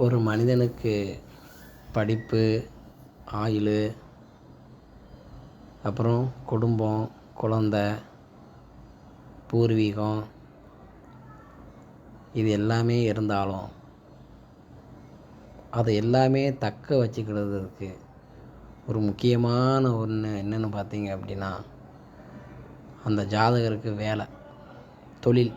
ஒரு மனிதனுக்கு படிப்பு ஆயுள் அப்புறம் குடும்பம் குழந்த பூர்வீகம் இது எல்லாமே இருந்தாலும் அதை எல்லாமே தக்க வச்சுக்கிறதுக்கு ஒரு முக்கியமான ஒன்று என்னென்னு பார்த்தீங்க அப்படின்னா அந்த ஜாதகருக்கு வேலை தொழில்.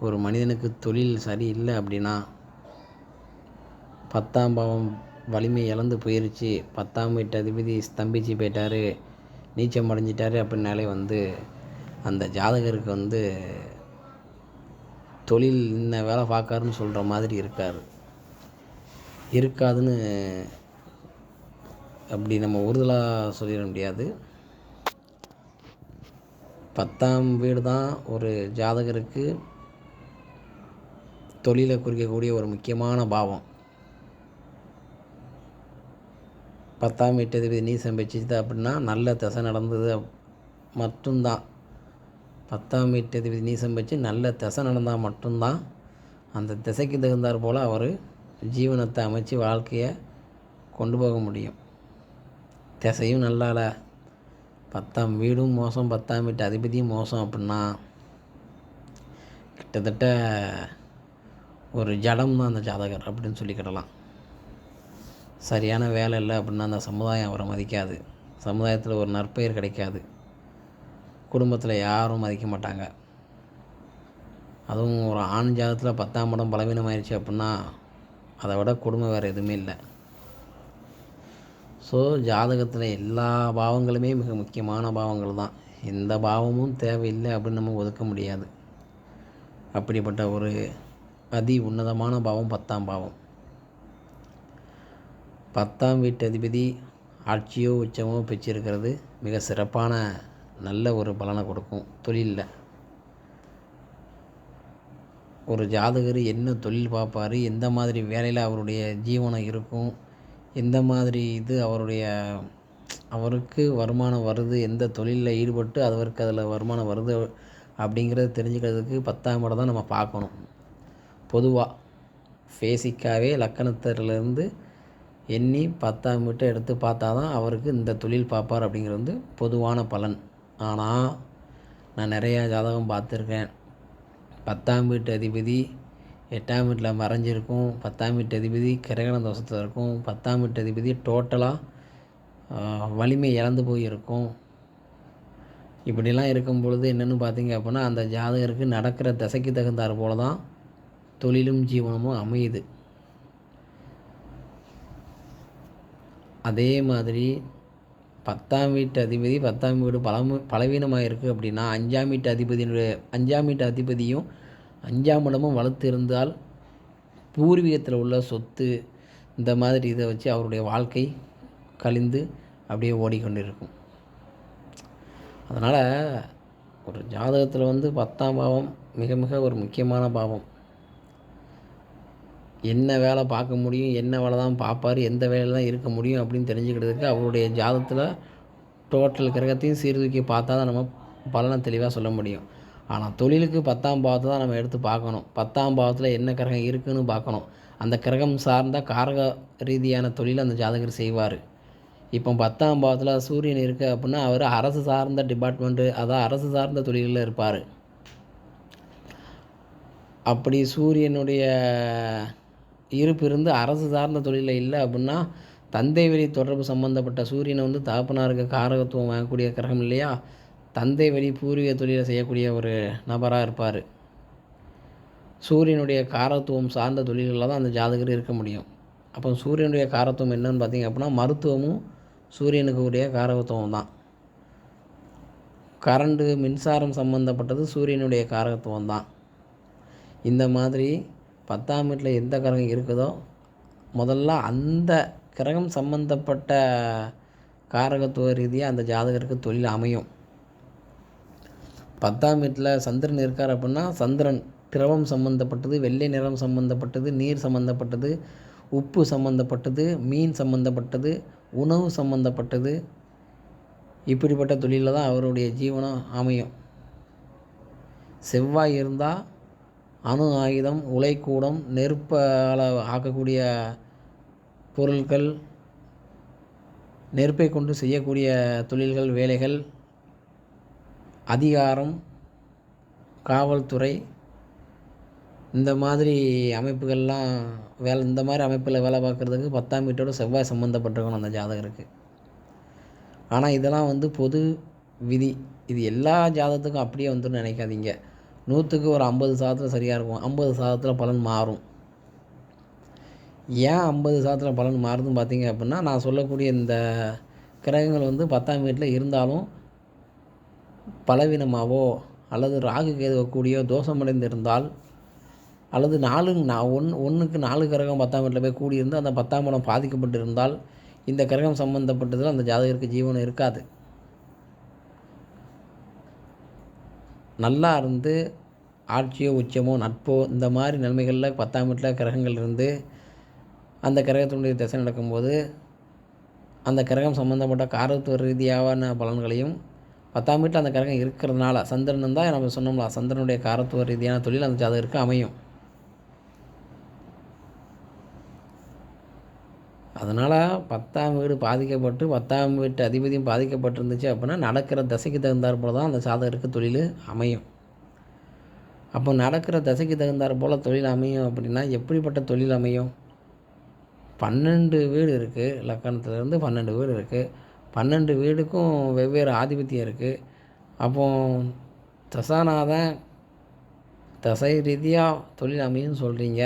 ஒரு மனிதனுக்கு தொழில் சரியில்லை அப்படின்னா பத்தாம் பாவம் வலிமை இழந்து போயிருச்சு. பத்தாம் வீட்டு அதிபதி ஸ்தம்பிச்சு போயிட்டார். நீச்சம் அடைஞ்சிட்டாரு. அப்படின்னாலே வந்து அந்த ஜாதகருக்கு வந்து தொழில் இன்ன வேலை பார்க்காருன்னு சொல்கிற மாதிரி இருக்கார். இருக்காதுன்னு அப்படி நம்ம உறுதலாக சொல்லிட முடியாது. பத்தாம் வீடு தான் ஒரு ஜாதகருக்கு தொழிலை குறிக்கக்கூடிய ஒரு முக்கியமான பாவம். பத்தாம் வீட்டதிபதி நீசம் வச்சுது அப்படின்னா நல்ல திசை நடந்தது மட்டும்தான். பத்தாம் வீட்டதிபதி நீசம் வச்சு நல்ல திசை நடந்தால் மட்டும்தான். அந்த திசைக்கு தகுந்தாற் போல் அவர் ஜீவனத்தை அமைச்சு வாழ்க்கையை கொண்டு போக முடியும். திசையும் நல்லால. பத்தாம் வீடும் மோசம் பத்தாம் வீட்டு அதிபதியும் மோசம் அப்படின்னா கிட்டத்தட்ட ஒரு ஜடம் தான் அந்த ஜாதகர் அப்படின்னு சொல்லிக்கிடலாம் சரியான வேலை இல்லை அப்படின்னா அந்த சமுதாயம் அவரை மதிக்காது. சமுதாயத்தில் ஒரு நற்பெயர் கிடைக்காது. குடும்பத்தில் யாரும் மதிக்க மாட்டாங்க. அதுவும் ஒரு ஆண் ஜாதத்தில் பத்தாம் படம் பலவீனமாயிருச்சு அப்படின்னா அதை விட குடும்பம் வேறு எதுவுமே இல்லை. ஸோ ஜாதகத்தில் எல்லா பாவங்களுமே மிக முக்கியமான பாவங்கள் தான். எந்த பாவமும் தேவையில்லை அப்படின்னு நம்ம ஒதுக்க முடியாது. அப்படிப்பட்ட ஒரு அதி உன்னதமான பாவம் பத்தாம் பாவம். பத்தாம் வீட்டு அதிபதி ஆட்சியோ உச்சமோ பெற்றிருக்கிறது மிக சிறப்பான நல்ல ஒரு பலனை கொடுக்கும் தொழிலில். ஒரு ஜாதகர் என்ன தொழில் பார்ப்பார் எந்த மாதிரி வேலையில் அவருடைய ஜீவனம் இருக்கும் எந்த மாதிரி இது அவருடைய அவருக்கு வருமானம் வருது எந்த தொழிலில் ஈடுபட்டு அவருக்கு அதில் வருமானம் வருது அப்படிங்கிறத தெரிஞ்சுக்கிறதுக்கு பத்தாம் இடம் தான் நம்ம பார்க்கணும். பொதுவாக பேசிக்காகவே லக்கணத்திலேருந்து எண்ணி பத்தாம் வீட்டை எடுத்து பார்த்தா தான் அவருக்கு இந்த தொழில் பார்ப்பார் அப்படிங்கிறது வந்து பொதுவான பலன். ஆனால் நான் நிறையா ஜாதகம் பார்த்துருக்கேன். பத்தாம் வீட்டு அதிபதி எட்டாம் வீட்டில் மறைஞ்சிருக்கும். பத்தாம் வீட்டு அதிபதி கிரகண தோஷத்தில் இருக்கும். பத்தாம் வீட்டு அதிபதி டோட்டலாக வலிமை இழந்து போயிருக்கும். இப்படிலாம் இருக்கும் பொழுது என்னென்னு பார்த்தீங்க அப்படின்னா அந்த ஜாதகருக்கு நடக்கிற திசைக்கு தகுந்தாற் போல தான் தொழிலும் ஜீவனமும் அமையுது. அதே மாதிரி பத்தாம் வீட்டு அதிபதி பத்தாம் வீடு பலமு பலவீனமாக இருக்குது அப்படின்னா அஞ்சாம் வீட்டு அதிபதியினுடைய அஞ்சாம் வீட்டு அதிபதியும் அஞ்சாம் இடமும் வளர்த்து இருந்தால் பூர்வீகத்தில் உள்ள சொத்து இந்த மாதிரி இதை வச்சு அவருடைய வாழ்க்கை கழிந்து அப்படியே ஓடிக்கொண்டு இருக்கும் அதனால் ஒரு ஜாதகத்தில் வந்து பத்தாம் பாவம் மிக மிக ஒரு முக்கியமான பாவம். என்ன வேலை பார்க்க முடியும் என்ன வேலை தான் பார்ப்பார் எந்த வேலையில் தான் இருக்க முடியும் அப்படின்னு தெரிஞ்சுக்கிறதுக்கு அவருடைய ஜாதத்தில் டோட்டல் கிரகத்தையும் சீர்தூக்கி பார்த்தா தான் நம்ம பலனை தெளிவாக சொல்ல முடியும். ஆனால் தொழிலுக்கு பத்தாம் பாவத்தை தான் நம்ம எடுத்து பார்க்கணும். பத்தாம் பாவத்தில் என்ன கிரகம் இருக்குதுன்னு பார்க்கணும். அந்த கிரகம் சார்ந்த காரக ரீதியான தொழில் அந்த ஜாதகர் செய்வார். இப்போ பத்தாம் பாவத்தில் சூரியன் இருக்குது அப்படின்னா அவர் அரசு சார்ந்த டிபார்ட்மெண்ட்டு அதான் அரசு சார்ந்த தொழிலில் இருப்பார். அப்படி சூரியனுடைய இருப்பு இருந்து அரசு சார்ந்த தொழிலில் இல்லை அப்படின்னா தந்தை வழி தொடர்பு சம்மந்தப்பட்ட சூரியனை வந்து தகப்பனாருக்கு காரகத்துவம் வாங்கக்கூடிய கிரகம் இல்லையா? தந்தை வழி பூர்வீக தொழிலை செய்யக்கூடிய ஒரு நபராக இருப்பார். சூரியனுடைய காரத்துவம் சார்ந்த தொழில்களில் தான் அந்த ஜாதகர் இருக்க முடியும். அப்போ சூரியனுடைய காரத்துவம் என்னன்னு பார்த்தீங்க அப்படின்னா மருத்துவமும் சூரியனுக்கு உடைய காரகத்துவம் தான். கரண்டு மின்சாரம் சம்மந்தப்பட்டது சூரியனுடைய காரகத்துவம் தான். இந்த மாதிரி பத்தாம் வீட்டில் எந்த கிரகம் இருக்குதோ முதல்ல அந்த கிரகம் சம்மந்தப்பட்ட காரகத்துவ ரீதியாக அந்த ஜாதகருக்கு தொழில் அமையும். பத்தாம் வீட்டில் சந்திரன் இருக்கார் அப்படின்னா சந்திரன் திரவம் சம்மந்தப்பட்டது வெள்ளை நிறம் சம்மந்தப்பட்டது நீர் சம்மந்தப்பட்டது உப்பு சம்மந்தப்பட்டது மீன் சம்மந்தப்பட்டது உணவு சம்மந்தப்பட்டது இப்படிப்பட்ட தொழிலில் தான் அவருடைய ஜீவனம் அமையும். செவ்வாய் இருந்தால் அணு ஆயுதம் உலைக்கூடம் நெருப்பால் ஆக்கக்கூடிய பொருட்கள் நெருப்பை கொண்டு செய்யக்கூடிய தொழில்கள் வேலைகள் அதிகாரம் காவல்துறை இந்த மாதிரி அமைப்புகள்லாம் வேலை இந்த மாதிரி அமைப்பில் வேலை பார்க்குறதுக்கு பத்தாம் வீட்டோட செவ்வாய் சம்மந்தப்பட்டிருக்கணும் அந்த ஜாதகருக்கு. ஆனால் இதெல்லாம் வந்து பொது விதி. இது எல்லா ஜாதகத்துக்கும் அப்படியே வந்துடும் நினைக்காதீங்க. நூற்றுக்கு ஒரு ஐம்பது சாதத்தில் சரியாக இருக்கும். ஐம்பது சாதத்தில் பலன் மாறும். ஏன் ஐம்பது சாதத்தில் பலன் மாறுதுன்னு பார்த்தீங்க அப்படின்னா நான் சொல்லக்கூடிய இந்த கிரகங்கள் வந்து பத்தாம் வீட்டில் இருந்தாலும் பலவீனமாகவோ அல்லது ராகு கேது கூடியோ தோஷமடைந்து இருந்தால் அல்லது நாலு நான் ஒன் ஒன்றுக்கு நாலு கிரகம் பத்தாம் வீட்டில் போய் கூடியிருந்து அந்த பத்தாம் இடம் பாதிக்கப்பட்டு இருந்தால் இந்த கிரகம் சம்மந்தப்பட்டதில் அந்த ஜாதகருக்கு ஜீவனம் இருக்காது. நல்லா இருந்து ஆட்சியோ உச்சமோ நட்போ இந்த மாதிரி நிலைமைகளில் பத்தாம் வீட்டில் கிரகங்கள் இருந்து அந்த கிரகத்தினுடைய திசை நடக்கும்போது அந்த கிரகம் சம்மந்தப்பட்ட காரத்துவ ரீதியான பலன்களையும் பத்தாம் வீட்டில் அந்த கிரகம் இருக்கிறதுனால சந்திரன் தான் நம்ம சொன்னோம்ல சந்திரனுடைய காரத்துவ ரீதியான தொழில் அந்த ஜாதகருக்கு அமையும். அதனால் பத்தாம் வீடு பாதிக்கப்பட்டு பத்தாம் வீட்டு அதிபதியும் பாதிக்கப்பட்டிருந்துச்சு அப்படின்னா நடக்கிற தசைக்கு தகுந்தாற் போல் தான் அந்த சாதகருக்கு தொழில் அமையும். அப்போ நடக்கிற தசைக்கு தகுந்தாற் போல் தொழில் அமையும் அப்படின்னா எப்படிப்பட்ட தொழில் அமையும்? பன்னெண்டு வீடு இருக்குது லக்கணத்துலேருந்து பன்னெண்டு வீடு இருக்குது பன்னெண்டு வீடுக்கும் வெவ்வேறு ஆதிபத்தியம் இருக்குது அப்போ தசாநாதன் தசை ரீதியாக தொழில் அமையும்னு சொல்கிறீங்க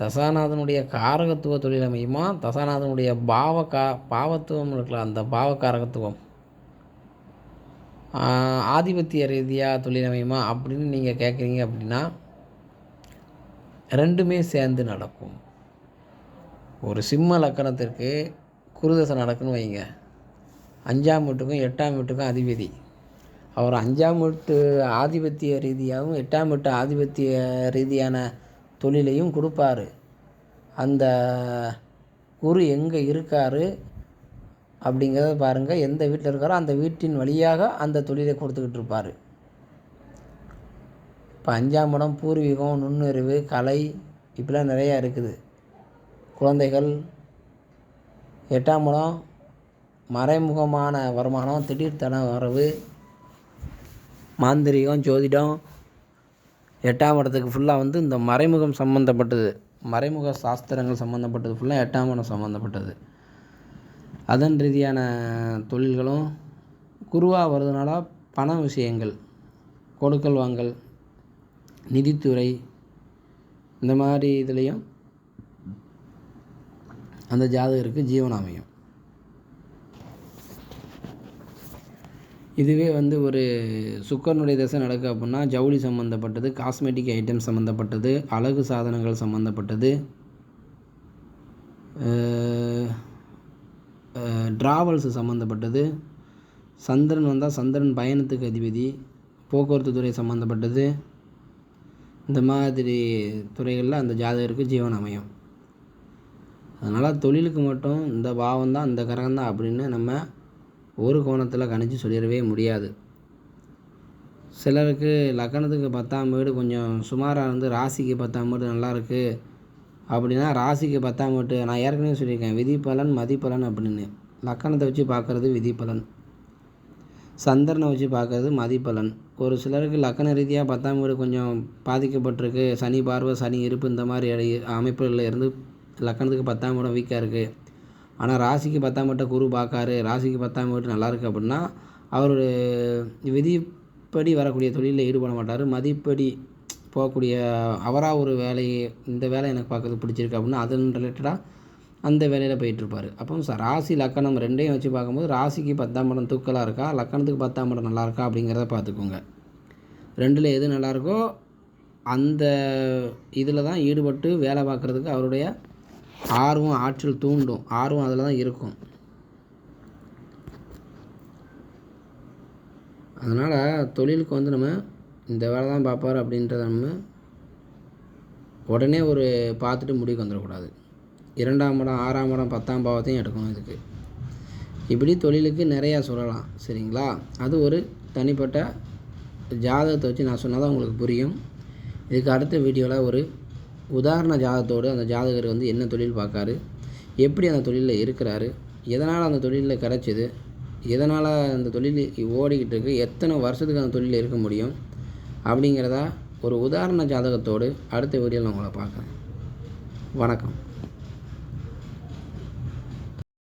தசாநாதனுடைய காரகத்துவ தொழில் அமையுமா? தசாநாதனுடைய பாவ கா பாவத்துவம் இருக்குல்ல அந்த பாவ காரகத்துவம். ஆதிபத்திய ரீதியாக தொழில் அமையுமா அப்படின்னு நீங்கள் கேட்குறீங்க அப்படின்னா ரெண்டுமே சேர்ந்து நடக்கும். ஒரு சிம்ம லக்கணத்திற்கு குருதசை நடக்குன்னு வைங்க. அஞ்சாம் வீட்டுக்கும் எட்டாம் வீட்டுக்கும் அதிபதி. அவர் அஞ்சாம் வீட்டு ஆதிபத்திய ரீதியாகவும் எட்டாம் வீட்டு ஆதிபத்திய ரீதியான தொழிலையும் கொடுப்பாரு. அந்த குரு எங்கே இருக்கார் அப்படிங்கிறத பாருங்கள் எந்த வீட்டில் இருக்காரோ அந்த வீட்டின் வழியாக அந்த தொழிலை கொடுத்துக்கிட்டு இருப்பார். இப்போ அஞ்சாம் இடம் பூர்வீகம் நுண்ணறிவு கலை இப்படிலாம் நிறையா இருக்குது. குழந்தைகள். எட்டாம் இடம் மறைமுகமான வருமானம் திடீர் தன வரவு மாந்திரிகம் ஜோதிடம் எட்டாம் இடத்துக்கு ஃபுல்லாக வந்து இந்த மறைமுகம் சம்மந்தப்பட்டது மறைமுக சாஸ்திரங்கள் சம்மந்தப்பட்டது ஃபுல்லாக எட்டாம் இடம் சம்மந்தப்பட்டது அதன் ரீதியான தொழில்களும் குருவாக வர்றதுனால பண விஷயங்கள் கொடுக்கல் வாங்கல் நிதித்துறை இந்த மாதிரி இதுலேயும் அந்த ஜாதகருக்கு ஜீவனம் இதுவே வந்து ஒரு சுக்கரனுடைய தசை நடக்கு அப்படின்னா ஜவுளி சம்மந்தப்பட்டது காஸ்மெட்டிக் ஐட்டம் சம்மந்தப்பட்டது அழகு சாதனங்கள் சம்மந்தப்பட்டது ட்ராவல்ஸு சம்மந்தப்பட்டது சந்திரன் வந்தால் சந்திரன் பயணத்துக்கு அதிபதி போக்குவரத்து துறை சம்மந்தப்பட்டது இந்த மாதிரி துறைகளில் அந்த ஜாதகருக்கு ஜீவன் அமையும். அதனால் தொழிலுக்கு மட்டும் இந்த பாவம் தான் இந்த கரகம் தான் அப்படின்னு நம்ம ஒரு கோணத்தில் கணிச்சு சொல்லிடவே முடியாது. சிலருக்கு லக்கணத்துக்கு பத்தாம் வீடு கொஞ்சம் சுமாராக இருந்து ராசிக்கு பத்தாம் வீடு நல்லாயிருக்கு அப்படின்னா ராசிக்கு பத்தாம் வீட்டு நான் ஏற்கனவே சொல்லியிருக்கேன் விதிப்பலன் மதிப்பலன் அப்படின்னு. லக்கணத்தை வச்சு பார்க்குறது விதிப்பலன். சந்திரனை வச்சு பார்க்குறது மதிப்பலன். ஒரு சிலருக்கு லக்கண ரீதியாக பத்தாம் வீடு கொஞ்சம் பாதிக்கப்பட்டிருக்கு. சனி பார்வை சனி இருப்பு இந்த மாதிரி அமைப்புகளில் இருந்து லக்கணத்துக்கு பத்தாம் வீடம் வீக்காக இருக்குது ஆனால் ராசிக்கு பத்தாம் வீட்டை குரு பார்க்காரு ராசிக்கு பத்தாம் வீட்டு நல்லாயிருக்கு அப்படின்னா அவர் விதிப்படி வரக்கூடிய தொழிலில் ஈடுபட மாட்டார். மதிப்படி போகக்கூடிய அவராக ஒரு வேலையை இந்த வேலை எனக்கு பார்க்கறது பிடிச்சிருக்கு அப்படின்னா அதன் ரிலேட்டடாக அந்த வேலையில் போயிட்டுருப்பார். அப்போ ச ராசி லக்கணம் ரெண்டையும் வச்சு பார்க்கும்போது ராசிக்கு பத்தாம் படம் தூக்கலாக இருக்கா லக்கணத்துக்கு பத்தாம் படம் நல்லா இருக்கா அப்படிங்கிறத பார்த்துக்கோங்க. ரெண்டில் எது நல்லாயிருக்கோ அந்த இதில் தான் ஈடுபட்டு வேலை பார்க்குறதுக்கு அவருடைய ஆர்வம் ஆற்றல் தூண்டும். ஆர்வம் அதில் தான் இருக்கும். அதனால் தொழிலுக்கு வந்து நம்ம இந்த வேலை தான் பார்ப்பார் அப்படின்றத நம்ம உடனே ஒரு பார்த்துட்டு முடிவுக்கு வந்துடக்கூடாது. இரண்டாம் இடம் ஆறாம் இடம் பத்தாம் பாவத்தையும் எடுக்கணும் இதுக்கு. இப்படி தொழிலுக்கு நிறையா சொல்லலாம். சரிங்களா? அது ஒரு தனிப்பட்ட ஜாதகத்தை வச்சு நான் சொன்னால் தான் உங்களுக்கு புரியும். இதுக்கு அடுத்த வீடியோவில் ஒரு உதாரண ஜாதகத்தோடு அந்த ஜாதகர் வந்து என்ன தொழில் பார்க்காரு? எப்படி அந்த தொழிலில் இருக்கிறாரு? எதனால் அந்த தொழிலில் கிடச்சிது எதனால் அந்த தொழில் ஓடிக்கிட்டு இருக்குது எத்தனை வருஷத்துக்கு அந்த தொழிலில் இருக்க முடியும்? அப்படிங்கிறதா ஒரு உதாரண ஜாதகத்தோடு அடுத்த வீடியோவில் நான் உங்களை பார்க்குறேன். வணக்கம்.